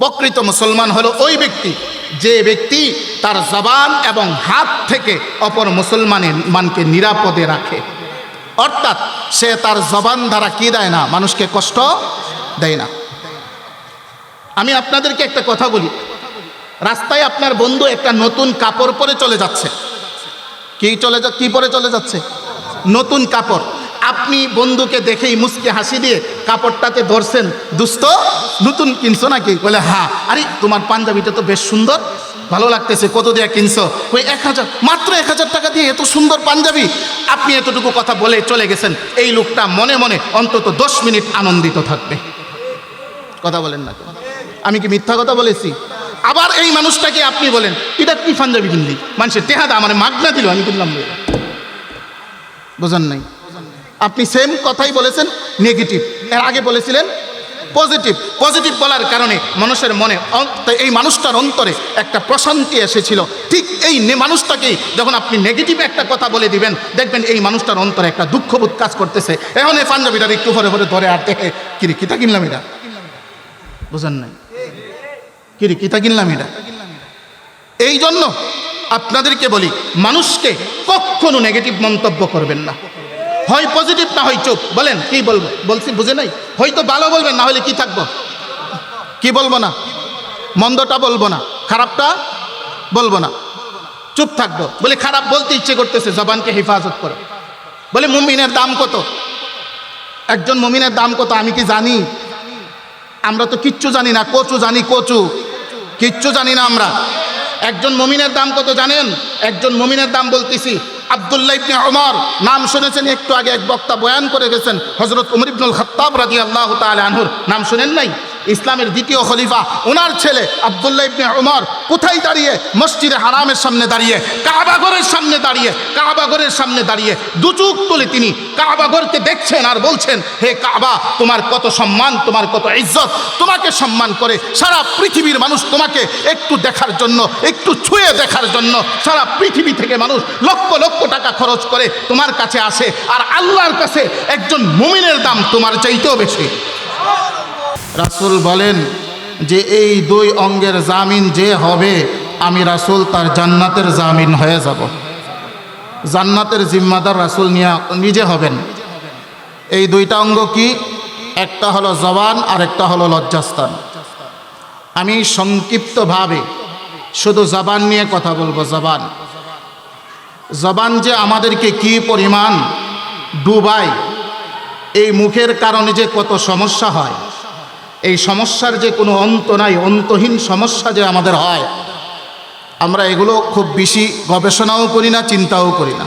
প্রকৃত মুসলমান হলো ওই ব্যক্তি। যে ব্যক্তি তার জবান এবং হাত থেকে অপর মুসলমানের মানকে নিরাপদে রাখে। অর্থাৎ সে তার জবান দ্বারা কি দেয় না, মানুষকে কষ্ট দেয় না। আমি আপনাদেরকে একটা কথা বলি। রাস্তায় আপনার বন্ধু একটা নতুন কাপড় পরে চলে যাচ্ছে। কি চলে যা কি পরে চলে যাচ্ছে? নতুন কাপড়। আপনি বন্ধুকে দেখেই মুসকে হাসি দিয়ে কাপড়টাতে ধরছেন দুস্থ নতুন কিনছো নাকি? বলে হ্যাঁ। আরে, তোমার পাঞ্জাবিটা তো বেশ সুন্দর, ভালো লাগতেছে, কত দিয়ে কিনছো? ওই এক হাজার, মাত্র এক হাজার টাকা দিয়ে এত সুন্দর পাঞ্জাবি। আপনি এতটুকু কথা বলে চলে গেছেন, এই লোকটা মনে মনে অন্তত দশ মিনিট আনন্দিত থাকবে। কথা বলেন না আমি কি মিথ্যা কথা বলেছি? আবার এই মানুষটাকে আপনি বলেন, এটা কি পাঞ্জাবি কিনলি? মানুষের টেহাদা আমার মাগনা দিল, আমি কিনলাম। বোঝেন নাই। আপনি সেম কথাই বলেছেন নেগেটিভ এর আগে বলেছিলেন পজিটিভ পজিটিভ বলার কারণে মানুষের মনে এই মানুষটার অন্তরে একটা প্রশান্তি এসেছিল। ঠিক এই মানুষটাকেই যখন আপনি নেগেটিভ একটা কথা বলে দিবেন, দেখবেন এই মানুষটার অন্তরে একটা দুঃখবোধ কাজ করতেছে। এখন এই পাঞ্জাবিটার একটু পরে ভরে ধরে আর দেখে, কিরে, কিতা কিনলাম এটা? বুঝেন নাই? কিরে, কিতা কিনলাম এটা? এই জন্য আপনাদেরকে বলি, মানুষকে কখনো নেগেটিভ মন্তব্য করবেন না। হয় পজিটিভ না হয় চুপ। বলেন, কি বলব? বলছি, বুঝে নাই? হয়তো ভালো বলবেন, না হলে কি থাকব? কি বলব না? মন্দটা বলব না। খারাপটা বলব না। চুপ থাকব। বলে, খারাপ বলতে ইচ্ছে করতেছে, জবানকে হেফাজত করো। বলে, মুমিনের দাম কত? একজন মুমিনের দাম কত? আমি কি জানি? আমরা তো কিচ্ছু জানি না। কচু জানি, কচু। কিচ্ছু জানি না আমরা। একজন মমিনের দাম কত জানেন? একজন মমিনের দাম বলতেছি আবদুল্লাহ ইবনে ওমর নাম শুনেছেন, একটু আগে এক বক্তা বয়ান করে গেছেন হজরত উমর ইবনুল খত্তাব রাজি আল্লাহ তাল আনহুর। নাম শুনেন নাই? ইসলামের দ্বিতীয় খলিফা ওনার ছেলে আবদুল্লা ইবনে ওমর কোথায় দাঁড়িয়ে? মসজিদে হারামের সামনে দাঁড়িয়ে কাবাগরের সামনে দাঁড়িয়ে কাবাগরের সামনে দাঁড়িয়ে দুচুক তুলে তিনি কাবাগরকে দেখছেন আর বলছেন, হে কাবা, তোমার কত সম্মান, তোমার কত ইজ্জত, তোমাকে সম্মান করে সারা পৃথিবীর মানুষ তোমাকে একটু দেখার জন্য, একটু ছুঁয়ে দেখার জন্য, সারা পৃথিবী থেকে মানুষ লক্ষ লক্ষ টাকা খরচ করে তোমার কাছে আসে, আর আল্লাহর কাছে একজন মুমিনের দাম তোমার চাইতেও বেশি। রাসূল বলেন যে এই দুই অঙ্গের জামিন যে হবে, আমি রাসুল তার জান্নাতের জামিন হয়ে যাব। জান্নাতের জিম্মাদার রাসুল নিয়া নিজে হবেন। এই দুইটা অঙ্গ কি? একটা হলো জবান আর একটা হলো লজ্জাস্থান। আমি সংক্ষিপ্তভাবে শুধু জবান নিয়ে কথা বলব, জবান। জবান যে আমাদেরকে কি পরিমাণ ডুবায়, এই মুখের কারণে যে কত সমস্যা হয় এই সমস্যার যে কোনো অন্ত নাই, অন্তহীন সমস্যা যে আমাদের হয়, আমরা এগুলো খুব বেশি গবেষণাও করি না, চিন্তাও করি না।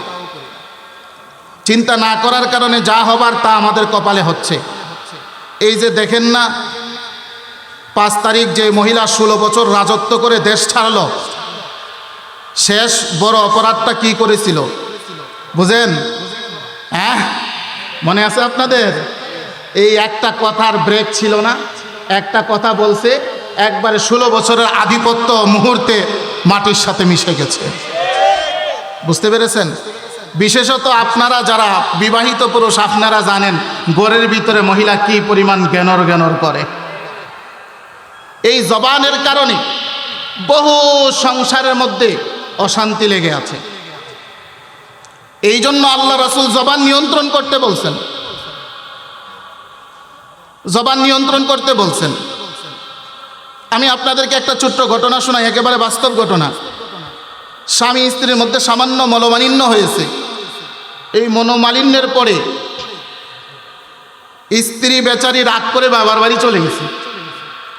চিন্তা না করার কারণে যা হবার তা আমাদের কপালে হচ্ছে। এই যে দেখেন না, পাঁচ তারিখ যে মহিলা ষোলো বছর রাজত্ব করে দেশ ছাড়ল, শেষ বড় অপরাধটা কি করেছিল? বুঝেন? হ্যাঁ? মনে আছে আপনাদের? এই একটা কথার ব্রেক ছিল না? একটা কথা বলছে, একবারে ষোলো বছরের আধিপত্য মুহূর্তে মাটির সাথে মিশে গেছে। বুঝতে পেরেছেন? বিশেষত আপনারা যারা বিবাহিত পুরুষ, আপনারা জানেন গোরের ভিতরে মহিলা কি পরিমাণ জ্ঞানর জ্ঞানর করে। এই জবানের কারণে বহু সংসারের মধ্যে অশান্তি লেগে আছে। এই জন্য আল্লাহ রসুল জবান নিয়ন্ত্রণ করতে বলছেন জবান নিয়ন্ত্রণ করতে বলছেন। আমি আপনাদেরকে একটা ছোট্ট ঘটনা শোনাই, একেবারে বাস্তব ঘটনা। স্বামী স্ত্রীর মধ্যে সামান্য মনোমালিন্য হয়েছে। এই মনোমালিন্যের পরে স্ত্রী বেচারি রাগ করে বাবার বাড়ি চলে গেছে।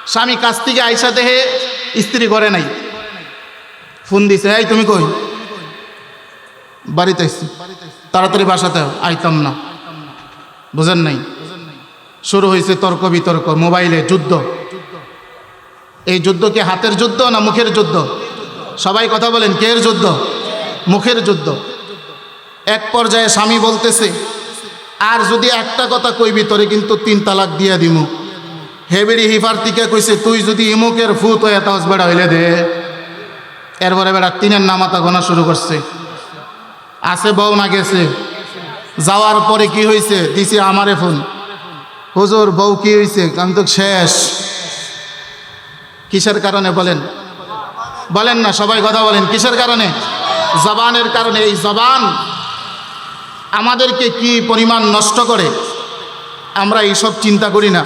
স্বামী কাছ থেকে আইসা দেহে স্ত্রী ঘরে নাই। ফোন দিছে, এই তুমি কই? বাড়িতে এসছি তাড়াতাড়ি বাসাতে আইতাম না। বুঝেন নাই। শুরু হয়েছে তর্ক বিতর্ক, মোবাইলে যুদ্ধ। এই যুদ্ধ কি হাতের যুদ্ধ না মুখের যুদ্ধ? সবাই কথা বলেন, কের যুদ্ধ? মুখের যুদ্ধ। এক পর্যায়ে স্বামী বলতেছে, আর যদি একটা কথা কইবি, তোরে কিন্তু তিন তালাক দিয়া দিমু। হেবেরি হিফার থেকে কইছে, তুই যদি ইমুকের ফুত হয়ে তাহস বেড়া, হইলে দে। এরপরে বেড়া তিনের নামাতা গোনা শুরু করছে। আছে বউ না গেছে। যাওয়ার পরে কি হয়েছে দিছে আমারে ফোন। হুজুর বউ কি হয়েছে তো শেষ। কিসের কারণে বলেন? বলেন না, সবাই কথা বলেন। কিসের কারণে? জবানের কারণে। এই জবান আমাদেরকে কি পরিমাণ নষ্ট করে? আমরা এইসব চিন্তা করি না।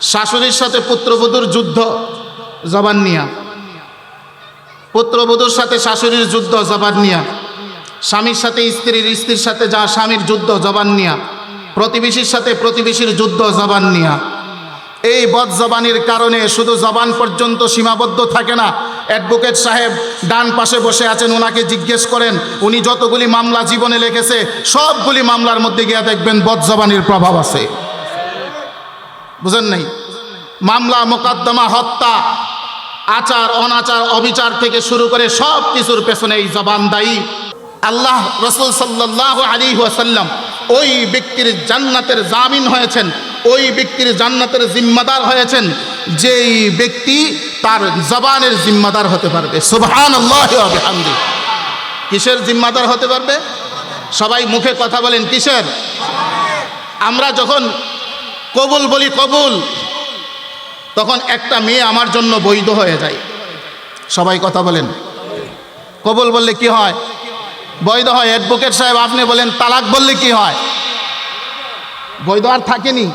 শাশুড়ির সাথে পুত্রবধূর যুদ্ধ, জবান নিয়া। পুত্রবধূর সাথে শাশুড়ির যুদ্ধ, জবান নিয়া। স্বামীর সাথে, স্ত্রীর স্ত্রীর সাথে যা স্বামীর যুদ্ধ, জবান নিয়া। প্রতিবেশীর সাথে প্রতিবেশীর যুদ্ধ জবান নিয়া। এই বদ জবানির কারণে শুধু জবান পর্যন্ত সীমাবদ্ধ থাকে না, অ্যাডভোকেট সাহেব ডান পাশে বসে আছেন ওনাকে জিজ্ঞেস করেন, উনি যতগুলি মামলা জীবনে লিখেছে, সবগুলি মামলার মধ্যে গিয়ে দেখবেন বদ জবানির প্রভাব আছে। বুঝেন নাই? মামলা, মোকদ্দমা, হত্যা, আচার, অনাচার, অবিচার থেকে শুরু করে সব কিছুর পেছনে এই জবান দায়ী। আল্লাহ রসুল সাল্লাহ আলী ওয়াসাল্লাম ওই ব্যক্তির জান্নাতের জামিন হয়েছেন, ওই ব্যক্তির জান্নাতের জিম্মাদার হয়েছেন, যেই ব্যক্তি তার জবানের জিম্মাদার হতে পারবে। সুবহান কিসের জিম্মাদার হতে পারবে? সবাই মুখে কথা বলেন, কিসের? আমরা যখন কবুল বলি কবুল, তখন একটা মেয়ে আমার জন্য বৈধ হয়ে যায়। সবাই কথা বলেন। কবুল বললে কি হয়? বৈধ হয়। অ্যাডভোকেট সাহেব, আপনি বলেন, তালাক বললে কি হয়? বৈধ আর থাকেনি।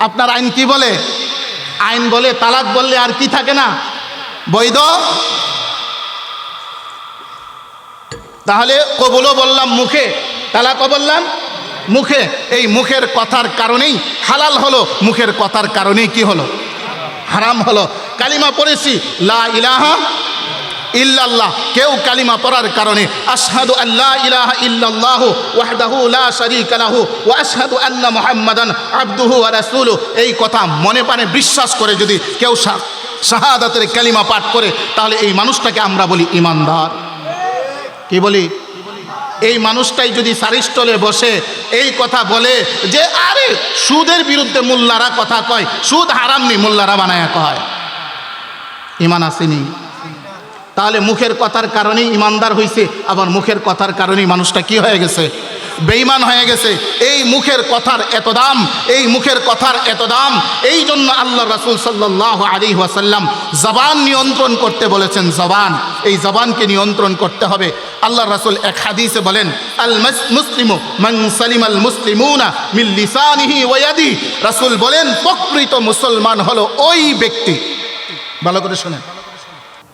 আপনার আইন কি বলে? আইন বলে তালাক বললে আর কি থাকে না? বৈধ? তাহলে কবুলও বললাম মুখে, তালাকও বললাম মুখে। এই মুখের কথার কারণেই হালাল হলো, মুখের কথার কারণেই কি হলো? হারাম হলো। কালিমা পড়েছি, লা ইলাহা ইল্লাল্লাহ। কেউ কালিমা পড়ার কারণে আশহাদু আল্লাহ ইলাহা ইল্লাল্লাহ ওয়াহদাহু লা শারীকা লাহু ওয়া আশহাদু আন্না মুহাম্মাদান আবদুহু ওয়া রাসূলুহু এই কথা মনে প্রাণে বিশ্বাস করে যদি কেউ শাহাদাতের কালিমা পাঠ করে, তাহলে এই মানুষটাকে আমরা বলি ইমানদার। কি বলি? এই মানুষটাই যদি সারিস্টলে বসে এই কথা বলে যে, আরে সুদের বিরুদ্ধে মোল্লারা কথা কয়, সুদ হারাম নি মোল্লারা বানায়া কয়। ইমান আসেনি। তাহলে মুখের কথার কারণেই ইমানদার হয়েছে আবার মুখের কথার কারণেই মানুষটা কি হয়ে গেছে? বেঈমান হয়ে গেছে। এই মুখের কথার এত দাম, এই মুখের কথার এত দাম। এই জন্য আল্লাহ রাসুল সাল্লাহ আলী ওয়াসাল্লাম জবান নিয়ন্ত্রণ করতে বলেছেন, জবান, এই জবানকে নিয়ন্ত্রণ করতে হবে। আল্লাহ রাসুল এক হাদিসে বলেন, আল মুসলিমু মান সালিম আল মুসলিমুনা মিল লিসানিহি ওয়াদি রাসুল বলেন, প্রকৃত মুসলমান হলো ওই ব্যক্তি। ভালো করে শোনেন।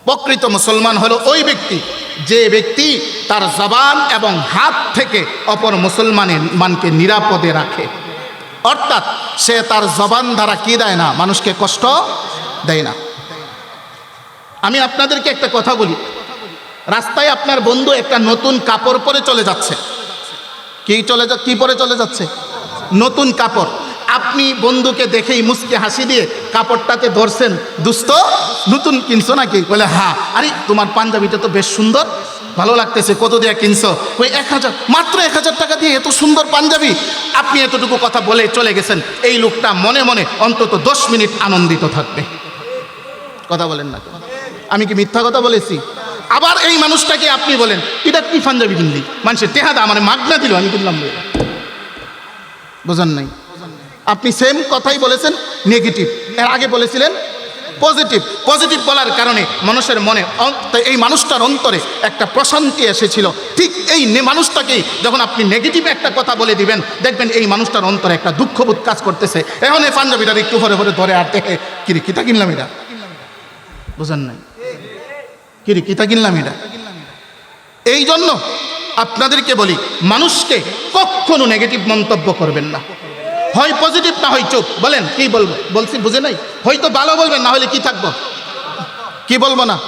প্রকৃত মুসলমান হলো ওই ব্যক্তি। যে ব্যক্তি তার জবান এবং হাত থেকে অপর মুসলমানের মানকে নিরাপদে রাখে। অর্থাৎ সে তার জবান দ্বারা কি দেয় না, মানুষকে কষ্ট দেয় না। আমি আপনাদেরকে একটা কথা বলি। রাস্তায় আপনার বন্ধু একটা নতুন কাপড় পরে চলে যাচ্ছে। কি চলে যা কি পরে চলে যাচ্ছে? নতুন কাপড়। আপনি বন্ধুকে দেখেই মুসকে হাসি দিয়ে কাপড়টাতে ধরছেন দুস্থ নতুন কিনছো নাকি? বলে হ্যাঁ। আরে, তোমার পাঞ্জাবিটা তো বেশ সুন্দর, ভালো লাগতেছে। কত দিয়ে কিনছো? ওই এক হাজার, মাত্র এক হাজার টাকা দিয়ে এত সুন্দর পাঞ্জাবি। আপনি এতটুকু কথা বলে চলে গেছেন। এই লোকটা মনে মনে অন্তত দশ মিনিট আনন্দিত থাকবে। কথা বলেন না আমি কি মিথ্যা কথা বলেছি? আবার এই মানুষটাকে আপনি বলেন, এটা কি পাঞ্জাবি কিনলি? মানুষের টেহাদা মানে মাগনা দিল, আমি কিনলাম। বোঝেন নাই? আপনি সেম কথাই বলেছেন নেগেটিভ এর আগে বলেছিলেন পজিটিভ পজিটিভ বলার কারণে মানুষের মনে এই মানুষটার অন্তরে একটা প্রশান্তি এসেছিল। ঠিক এই মানুষটাকেই যখন আপনি নেগেটিভ একটা কথা বলে দিবেন, দেখবেন এই মানুষটার অন্তরে একটা দুঃখবোধ কাজ করতেছে। এখন এই পাঞ্জাবিটা একটু ভরে ভরে ধরে আর দেখে, কিরে, কিতা কিনলাম এটা? বুঝেন নাই? কিরে, কিতা কিনলাম এটা? এই জন্য আপনাদেরকে বলি, মানুষকে কখনো নেগেটিভ মন্তব্য করবেন না। হয় পজিটিভ না হয় চুপ। বলেন, কি বলব বলছি, বুঝে নাই? হয়তো ভালো বলবেন, না হলে কি থাকব? কি বলব না?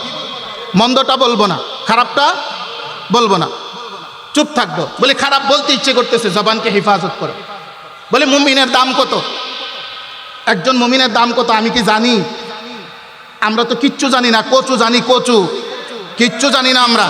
মন্দটা বলব না। খারাপটা বলব না। চুপ থাকব। বলে খারাপ বলতে ইচ্ছে করতেছে, জবানকে হেফাজত করো। বলে মুমিনের দাম কত? একজন মুমিনের দাম কত? আমি কি জানি? আমরা তো কিচ্ছু জানি না, কচু জানি, কচু। কিচ্ছু জানি না আমরা।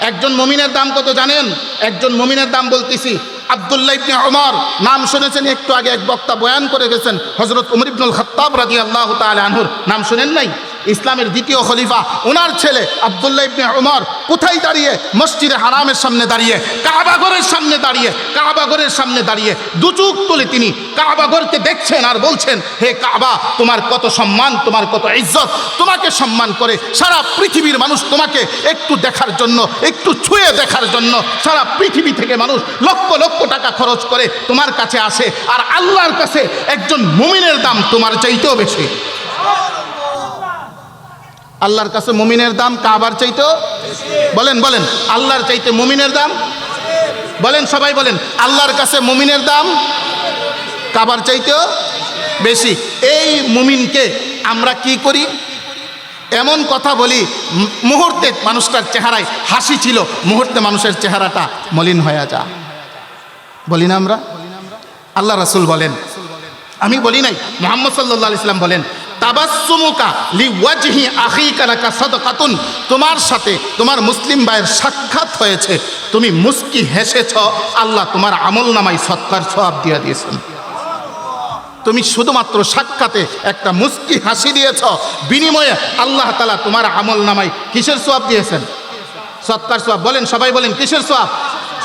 একজন মমিনের দাম কত জানেন? একজন মমিনের দাম বলতেছি আবদুল্লাহ ইবনে ওমর নাম শুনেছেন, একটু আগে এক বক্তা বয়ান করে গেছেন হজরত উমর ইবনুল খত্তাব রাজি আল্লাহ তাল আনহুর। নাম শুনেন নাই? ইসলামের দ্বিতীয় খলিফা ওনার ছেলে আবদুল্লাহ ইবনে উমর কোথায় দাঁড়িয়ে? মসজিদে হারামের সামনে দাঁড়িয়ে কাবাগরের সামনে দাঁড়িয়ে কাবাগরের সামনে দাঁড়িয়ে দুচুক তুলে তিনি কাবাগরকে দেখছেন আর বলছেন, হে কাবা, তোমার কত সম্মান, তোমার কত ইজ্জত, তোমাকে সম্মান করে সারা পৃথিবীর মানুষ তোমাকে একটু দেখার জন্য, একটু ছুঁয়ে দেখার জন্য সারা পৃথিবী থেকে মানুষ লক্ষ লক্ষ টাকা খরচ করে তোমার কাছে আসে আর আল্লাহর কাছে একজন মুমিনের দাম তোমার চাইতেও বেশি। আল্লাহর কাছে মুমিনের দাম কাবার চাইতেও? বলেন বলেন, আল্লাহর চাইতে মুমিনের দাম? বলেন, সবাই বলেন, আল্লাহর কাছে মুমিনের দাম কাবার চাইতেও বেশি। এই মুমিনকে আমরা কি করি? এমন কথা বলি মুহূর্তে মানুষটার চেহারায় হাসি ছিল, মুহূর্তে মানুষের চেহারাটা মলিন হয়ে যা। বলি না আমরা? আল্লাহ রাসুল বলেন। আমি বলি নাই, মোহাম্মদ সাল্লাহ ইসলাম বলেন তাবাসুমুকা লি ওয়াজহি আখিকা লাকা সাদকাতুন। তোমার সাথে তোমার মুসলিম ভাইয়ের সাক্ষাৎ হয়েছে। তুমি মুস্কি হেসেছ। আল্লাহ তোমার আমল নামাই সৎকার সওয়াব দিয়ে দিয়েছেন। তুমি শুধুমাত্র সাক্ষাতে একটা মুস্কি হাসি দিয়েছ। বিনিময়ে আল্লাহ তালা তোমার আমল নামাই কিসের সোয়াব দিয়েছেন? সৎকার সোয়াব বলেন, সবাই বলেন, কিসের সোয়াব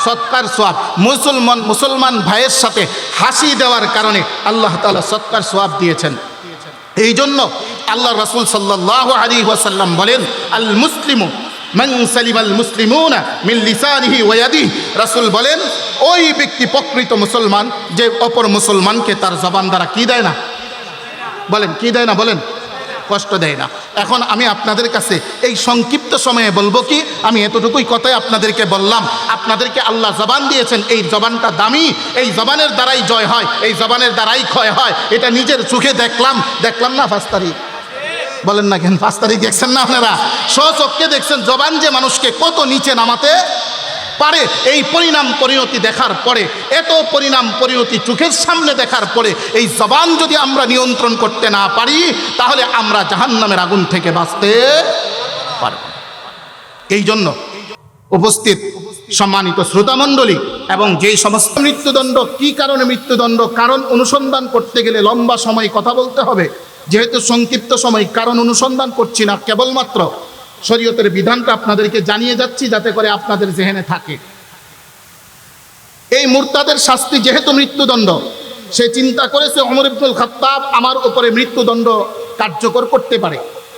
সৎকার সোয়াব মুসলমান মুসলমান ভাইয়ের সাথে হাসি দেওয়ার কারণে আল্লাহ তালা সৎকার সোয়াব দিয়েছেন। এই জন্য আল্লাহ রসুল সাল্লাহ আলী ওয়াসাল্লাম বলেন আল মুসলিম রাসুল বলেন, ওই ব্যক্তি প্রকৃত মুসলমান, যে অপর মুসলমানকে তার জবান দ্বারা কি দেয় না? বলেন, কি দেয় না বলেন? কষ্ট দেয় না। এখন আমি আপনাদের কাছে এই সংক্ষিপ্ত সময়ে বলব কি, আমি এতটুকুই কথাই আপনাদেরকে বললাম, আপনাদেরকে আল্লাহ জবান দিয়েছেন, এই জবানটা দামি, এই জবানের দ্বারাই জয় হয়, এই জবানের দ্বারাই ক্ষয় হয়, এটা নিজের চোখে দেখলাম দেখলাম না পাঁচ তারিখ বলেন না কেন পাঁচ তারিখ দেখছেন না আপনারা? স্বচক্ষে দেখছেন, জবান যে মানুষকে কত নিচে নামাতে পারে, এই পরিণাম পরিণতি দেখার পরে, এত পরিণাম পরিণতি চোখের সামনে দেখার পরে, এই জবান যদি আমরা নিয়ন্ত্রণ করতে না পারি, তাহলে আমরা জাহান্নামের আগুন থেকে বাঁচতে পারব এই জন্য উপস্থিত সম্মানিত শ্রোতামণ্ডলী এবং যেই সমস্ত মৃত্যুদণ্ড, কি কারণে মৃত্যুদণ্ড, কারণ অনুসন্ধান করতে গেলে লম্বা সময় কথা বলতে হবে। যেহেতু সংক্ষিপ্ত সময়, কারণ অনুসন্ধান করছি না, কেবলমাত্র শরীয়তের বিধানটা আপনাদেরকে জানিয়ে যাচ্ছি যাতে করে আপনাদের জেহেনে থাকে। এই মুরতাদের শাস্তি যেহেতু মৃত্যুদণ্ড, সে চিন্তা করেছে অমর ইবনুল খাত্তাব আমার উপরে মৃত্যুদণ্ড কার্যকর করতে পারে।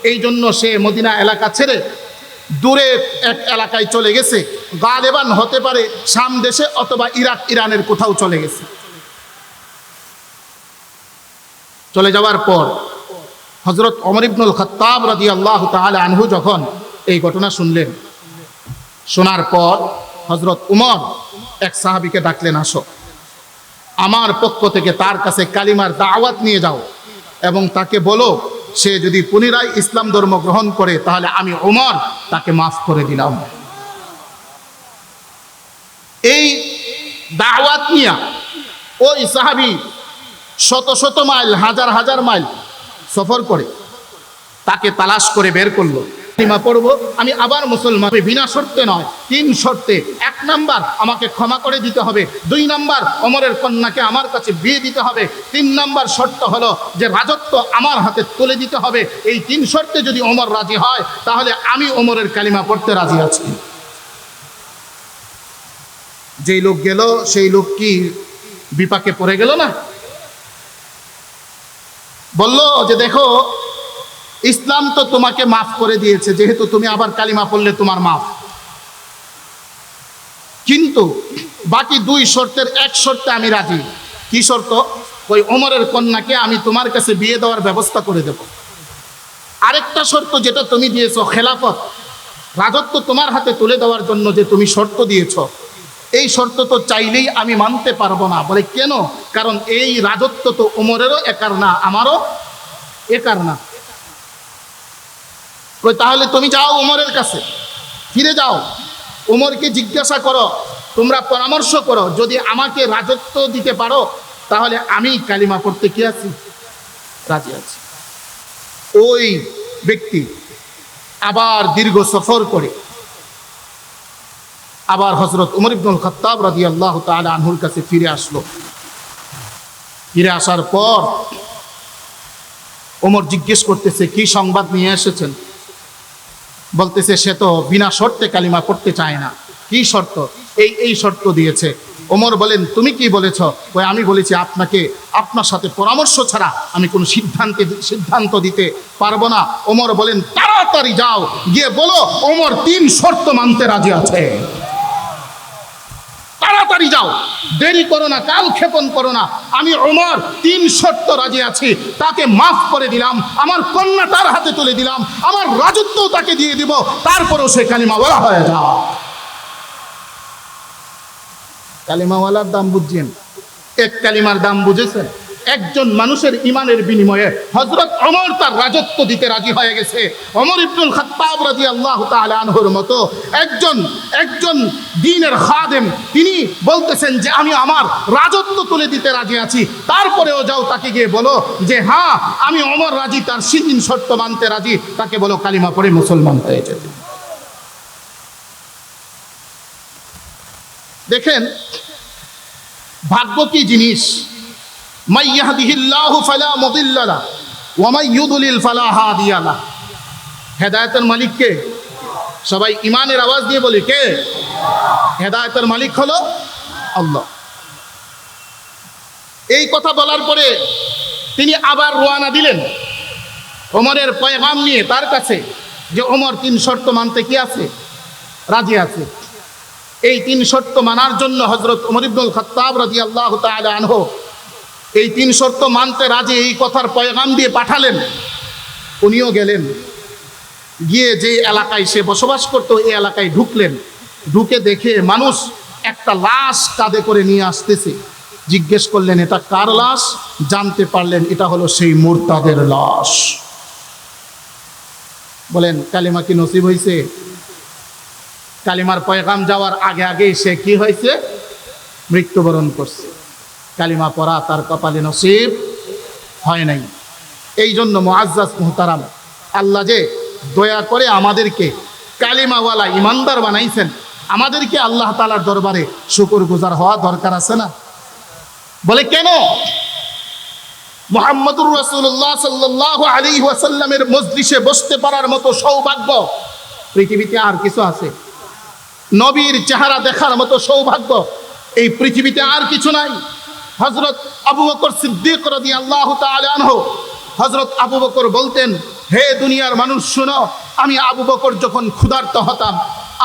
এই জন্য সে মদিনা এলাকা ছেড়ে দূরে এক এলাকায় চলে গেছে। গালেবান হতে পারে শাম দেশে অথবা ইরাক, ইরানের কোথাও চলে গেছে। চলে যাওয়ার পর হজরত অমর ইবনুল খত্তাব রাজি আল্লাহ তাহলে আনহু যখন এই ঘটনা শুনলেন, শোনার পর হজরত উমর এক সাহাবিকে ডাকলেন, আসো। আমার পক্ষ থেকে তার কাছে কালিমার দাওয়াত নিয়ে যাও এবং তাকে বলো, সে যদি পুনরায় ইসলাম ধর্ম গ্রহণ করে, তাহলে আমি ওমর তাকে মাফ করে দিলাম। এই দাওয়াত নিয়ে ওই সাহাবি শত শত মাইল, হাজার হাজার মাইল সফর করে, তাকে তালাশ করে বের করল। পড়ব, আমি আবার মুসলমান বিনা শর্তে নয়, তিন শর্তে। এক নাম্বার, আমাকে ক্ষমা করে দিতে হবে। দুই নাম্বার, অমরের কন্যাকে আমার কাছে বিয়ে দিতে হবে। তিন নাম্বার শর্ত হলো যে রাজত্ব আমার হাতে তুলে দিতে হবে। এই তিন শর্তে যদি অমর রাজি হয়, তাহলে আমি অমরের কালিমা পড়তে রাজি আছি। যেই লোক গেল, সেই লোক কি বিপাকে পড়ে গেল না? বলল যে দেখো, ইসলাম তো তোমাকে মাফ করে দিয়েছে, যেহেতু তুমি আবার কালিমা পড়লে তোমার মাফ। কিন্তু বাকি দুই শর্তের এক শর্তে আমি রাজি। কি শর্ত? ওই ওমরের কন্যাকে আমি তোমার কাছে বিয়ে দেওয়ার ব্যবস্থা করে দেব। আরেকটা শর্ত যেটা তুমি দিয়েছ, খেলাফত। রাজত্ব তোমার হাতে তুলে দেওয়ার জন্য যে তুমি শর্ত দিয়েছ এই শর্ত তো চাইলেই আমি মানতে পারব না। বলে কেন? কারণ এই রাজত্ব তো ওমরেরও একার না আমারও একার না। তাহলে তুমি যাও ওমরের কাছে ফিরে যাও। ওমরকে জিজ্ঞাসা করো তোমরা পরামর্শ করো যদি আমাকে রাজত্ব দিতে পারো তাহলে আমি কালিমা পড়তে কি আছি? রাজি আছি। ওই ব্যক্তি আবার দীর্ঘ সফর করে আবার হজরত উমর ইবনুল খত্তাব রাজি আল্লাহ তালা আনহুর কাছে ফিরে আসলো। ফিরে আসার পর ওমর জিজ্ঞেস করতেছে, কি সংবাদ নিয়ে এসেছেন? বলতেছে, সে তো বিনা শর্তে কালিমা পড়তে চায় না। কি শর্ত? এই এই শর্ত দিয়েছে। ওমর বলেন, তুমি কি বলেছ? ওই আমি বলেছি, আপনাকে, আপনার সাথে পরামর্শ ছাড়া আমি কোনো সিদ্ধান্তে, সিদ্ধান্ত দিতে পারব না। ওমর বলেন, তাড়াতাড়ি যাও, গিয়ে বলো ওমর তিন শর্ত মানতে রাজি আছে। তাড়াতাড়ি যাও। দেরি করো না, কাল ক্ষেপণ করো না। আমি ওমর তিন শর্ত রাজি আছি। তাকে মাফ করে দিলাম, আমার কন্যা তার হাতে তুলে দিলাম, আমার রাজত্ব তাকে দিয়ে দিব, তারপরেও সে কালিমাওয়ালা হয়ে যাও। কালিমাওয়ালার দাম বুঝছেন? এক কালিমার দাম বুঝেছেন? একজন মানুষের ইমানের বিনিময়ে হজরত অমর তার রাজত্ব দিতে রাজি হয়ে গেছে। অমর ইবনুল খাত্তাব রাজি আল্লাহ আনহুর মতো একজন একজন দিনের খাদেম, তিনি বলতেছেন যে, আমি আমার রাজত্ব তুলে দিতে রাজি আছি। তারপরেও যাও তাকে গিয়ে বলো যে হ্যাঁ আমি অমর রাজি, তার সিদিন শর্ত মানতে রাজি। তাকে বলো কালিমা পড়ে মুসলমান হয়ে যেতে দেখেন, ভাগ্য কি জিনিস? মাই ইয়াহদিহিল্লাহু ফালা মুদিল্লা লা, ওয়া মাই ইউদলিল ফালা হাদিয়া লা। হেদায়েতের মালিক কে সবাই ইমানের আওয়াজ দিয়ে বলি, কে? হেদায়েতের মালিক হলো আল্লাহ। এই কথা বলার পরে তিনি আবার রোয়ানা দিলেন। ওমরের পয়গাম নিয়ে তার কাছে যে, ওমর, তিন শর্ত মানতে কি আছে? রাজি আছে? এই তিন শর্ত মানার জন্য হজরত উমর ইবনুল খত্তাব রাজি আল্লাহ আনহ এই তিন শর্ত মানতে রাজি এই কথার পয়গাম দিয়ে পাঠালেন। উনিও গেলেন। গিয়ে যে এলাকায় সে বসবাস করতো, এই এলাকায় ঢুকলেন। ঢুকে দেখে মানুষ একটা লাশ কাঁধে করে নিয়ে আসতেছে। জিজ্ঞেস করলেন, এটা কার লাশ? জানতে পারলেন, এটা হলো সেই মোরতাদের লাশ। বলেন, কালিমা কি নসিব হয়েছে কালিমার পয়গাম যাওয়ার আগে আগে সে কি হয়েছে মৃত্যুবরণ করছে। কালিমা পড়া তার কপালে নসিব হয় নাই। এই জন্য মোয়াজ্জাজ মোহতারাম, আল্লাহ যে দয়া করে আমাদেরকে কালিমাওয়ালা ইমানদার বানাইছেন, আমাদেরকে আল্লাহ তালার দরবারে শুকুর গুজার হওয়া দরকার আছে না? বলে কেন? মোহাম্মদুর রসুল্লাহ সাল্লাহ আলী ওয়াসাল্লামের মজলিসে বসতে পারার মতো সৌভাগ্য পৃথিবীতে আর কিছু আছে? নবীর চেহারা দেখার মতো সৌভাগ্য এই পৃথিবীতে আর কিছু নাই। হজরত আবু বকর সিদ্দিক রদি আল্লাহ তালহ হজরত আবু বকর বলতেন, হে দুনিয়ার মানুষ, শুনো, আমি আবু বকর যখন ক্ষুধার্ত হতাম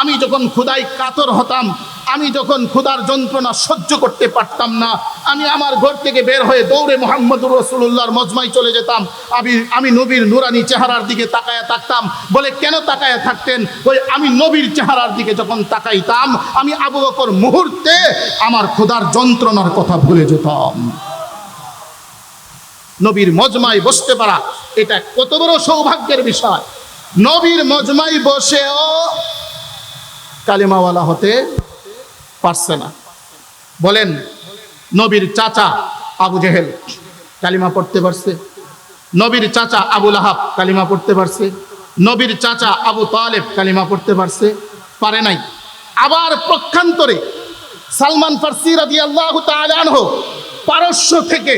আমি যখন ক্ষুধায় কাতর হতাম, আমি যখন ক্ষুধার যন্ত্রণা সহ্য করতে পারতাম না, আমি আমার ঘর থেকে বের হয়ে দৌড়ে মোহাম্মদুর রসুল্লাহর মজমাই চলে যেতাম। আমি আমি নবীর নুরানি চেহারার দিকে তাকায়া থাকতাম। বলে, কেন তাকায়া থাকতেন? ওই আমি নবীর চেহারার দিকে যখন তাকাইতাম, আমি আবু বকর মুহূর্তে আমার ক্ষুধার যন্ত্রণার কথা ভুলে যেতাম। নবীর মজমায় বসতে পারা, এটা কত বড় সৌভাগ্যের বিষয়। নবীর মজমায় বসেও কালিমাওয়ালা হতে পারছে না। বলেন, নবীর চাচা আবু জেহেল কালিমা পড়তে পারছে। নবীর চাচা আবুল আহাব কালিমা পড়তে পারছে। নবীর চাচা আবু তালেব কালিমা পড়তে পারছে। পারে নাই। আবার প্রক্ষান্তরে সালমান ফার্সি রাজি আল্লাহ পারস্য থেকে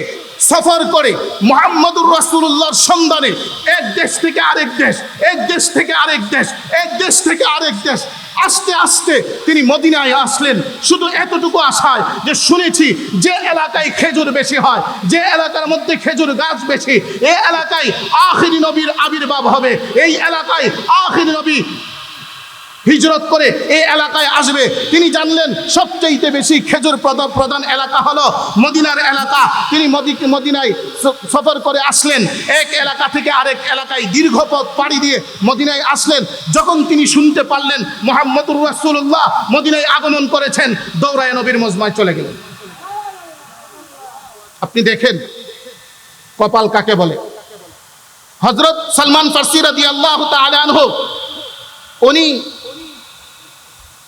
সফর করে মোহাম্মদুর রাসুল্লাহর সন্ধানে এক দেশ থেকে আরেক দেশ, এক দেশ থেকে আরেক দেশ, এক দেশ থেকে আরেক দেশ আস্তে আস্তে তিনি মদিনায় আসলেন। শুধু এতটুকু আশায় যে শুনেছি যে এলাকায় খেজুর বেশি হয়, যে এলাকার মধ্যে খেজুর গাছ বেশি এই এলাকায় আখিরি নবীর আবির্ভাব হবে। এই এলাকায় আখিরি নবী হিজরত করে এই এলাকায় আসবে। তিনি জানলেন সবচেয়ে বেশি খেজুর প্রধান এলাকা হলো মদিনার এলাকা। তিনি মদি মদিনায় সফর করে আসলেন। এক এলাকা থেকে আরেক এলাকায় দীর্ঘ পথ পাড়ি দিয়ে মদিনায় আসলেন। যখন তিনি শুনতে পারলেন মোহাম্মদুর রাসুল্লাহ মদিনায় আগমন করেছেন, দৌড়ায় নবীর মজমায় চলে গেলেন। আপনি দেখেন কপাল কাকে বলে? হজরত সালমান ফার্সি রাদি আল্লাহ আনহু, উনি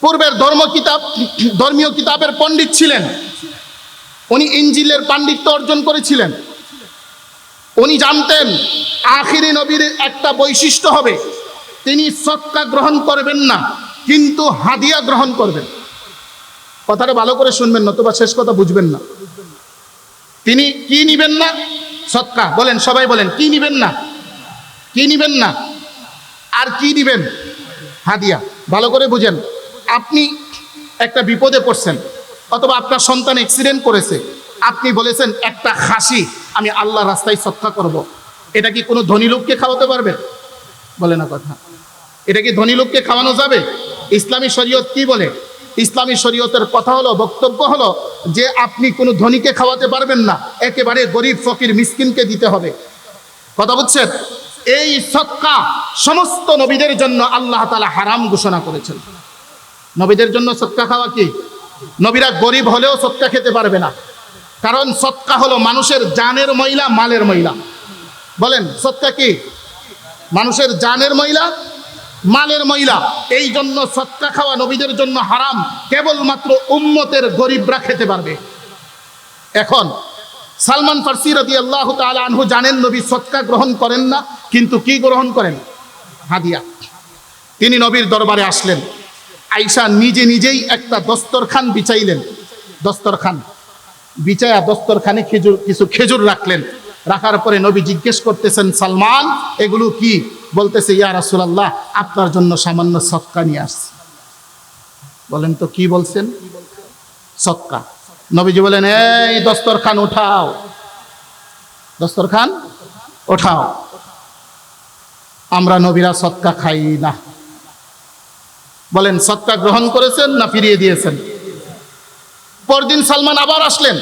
পূর্বের ধর্ম কিতাব, ধর্মীয় কিতাবের পণ্ডিত ছিলেন। উনি ইঞ্জিলের পাণ্ডিত্য অর্জন করেছিলেন। উনি জানতেন, আখিরি নবীর একটা বৈশিষ্ট্য হবে, তিনি সৎকা গ্রহণ করবেন না, কিন্তু হাদিয়া গ্রহণ করবেন। কথাটা ভালো করে শুনবেন, নতুবা শেষ কথা বুঝবেন না। তিনি কি নিবেন না? সৎকা, বলেন, সবাই বলেন, কি নিবেন না? কি নিবেন না? আর কি দিবেন? হাদিয়া, ভালো করে বুঝেন। আপনি একটা বিপদে পড়ছেন, অথবা আপনার সন্তান অ্যাক্সিডেন্ট করেছে, আপনি বলেছেন, একটা খাসি, আমি আল্লাহ রাস্তায় সৎকা করব। এটা কি কোনো ধনী লোককে খাওয়াতে পারবে? বলে না কথা। এটা কি ধনী লোককে খাওয়ানো যাবে? ইসলামী শরীয়ত কি বলে? ইসলামী শরীয়তের কথা হলো, বক্তব্য হলো, যে আপনি কোনো ধনীকে খাওয়াতে পারবেন না, একেবারে গরিব, ফকির, মিসকিনকে দিতে হবে। কথা বুঝছেন? এই সৎকা সমস্ত নবীদের জন্য আল্লাহ তালা হারাম ঘোষণা করেছেন। নবীদের জন্য সৎকা খাওয়া কি? নবীরা গরিব হলেও সৎকা খেতে পারবে না। কারণ সৎকা হলো মানুষের জানের মহিলা, মালের মহিলা। বলেন, সৎকা কি? মানুষের জানের মহিলা, মালের মহিলা। এই জন্য সৎকা খাওয়া নবীদের জন্য হারাম। কেবলমাত্র উম্মতের গরিবরা খেতে পারবে। এখন, সালমান ফার্সি রদি আল্লাহ আনহু জানেন নবী সৎকা গ্রহণ করেন না, কিন্তু কি গ্রহণ করেন? হাদিয়া। তিনি নবীর দরবারে আসলেন। আইসা নিজে নিজেই একটা দস্তরখান বিছাইলেন। দস্তরখান। বিছায়া দস্তরখানে খেজুর, কিছু খেজুর রাখলেন। রাখার পরে নবী জিজ্ঞেস করতেছেন, সালমান, এগুলো কি? বলতেছে, ইয়া রাসূলুল্লাহ, আপনার জন্য সামান্য সৎকা নিয়ে আসছি। বলেন তো, কি বলছেন? সৎকা। নবীজি বলেন, এই দস্তরখান উঠাও। দস্তরখান ওঠাও আমরা নবীরা সৎকা খাই না। বলেন সৎকা গ্রহণ করেছেন না ফিরিয়ে দিয়েছেন? পরদিন সালমান আবার আসলেন।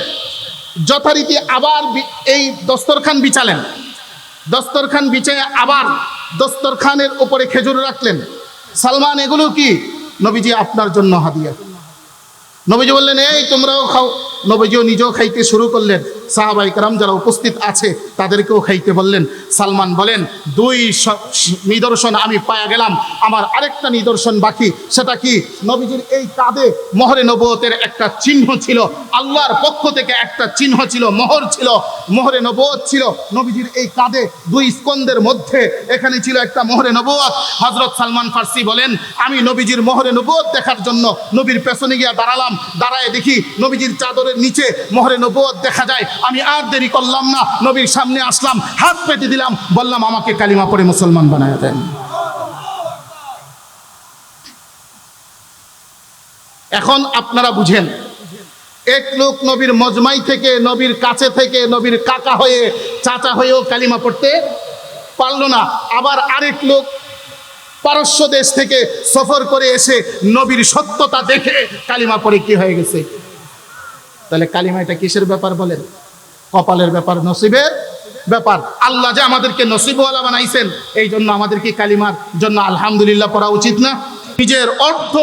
যথারীতি আবার এই দস্তরখান বিছালেন। দস্তরখান বিছায় আবার দস্তরখানের উপরে খেজুর রাখলেন। সালমান, এগুলো কি? নবীজি, আপনার জন্য হাদিয়া। নবীজি বললেন, এই তোমরাও খাও। নবীজিও নিজেও খাইতে শুরু করলেন। সাহাবাই কারাম যারা উপস্থিত আছে, তাদেরকেও খাইতে বললেন। সালমান বলেন, দুই নিদর্শন আমি পায়া গেলাম, আমার আরেকটা নিদর্শন বাকি, সেটা কি? নবীজির এই কাঁধে মোহরে নবতের একটা চিহ্ন ছিল, আল্লাহর পক্ষ থেকে একটা চিহ্ন ছিল, মোহর ছিল, মোহরে নবত ছিল। নবীজির এই কাঁধে দুই স্কন্দের মধ্যে এখানে ছিল একটা মোহরে নবত হজরত সালমান ফার্সি বলেন, আমি নবীজির মোহরে নবত দেখার জন্য নবীর পেছনে গিয়ে দাঁড়ালাম। দাঁড়ায় দেখি নবীজির চাদরের নিচে মোহরে নবত দেখা যায়। আমি আর দেরি করলাম না। নবীর সামনে আসলাম, হাত পেতে দিলাম, বললাম, আমাকে কালিমা পড়ে মুসলমান বানায় দেন। এখন আপনারা বুঝেন, এক লোক নবীর মজমাই থেকে, নবীর কাছে থেকে, নবীর কাকা হয়ে, চাচা হয়েও কালিমা পড়তে পারল না। আবার আরেক লোক পারস্য দেশ থেকে সফর করে এসে নবীর সত্যতা দেখে কালিমা পড়ে কি হয়ে গেছে? তাহলে কালিমা এটা কিসের ব্যাপার বলেন? কপালের ব্যাপার, নসিবের ব্যাপার। আল্লাহ যে আমাদেরকে নসিবওয়ালা বানাইছেন, এই জন্য আমাদেরকে কালিমার জন্য আলহামদুলিল্লাহ করা উচিত না। নিজের অর্থ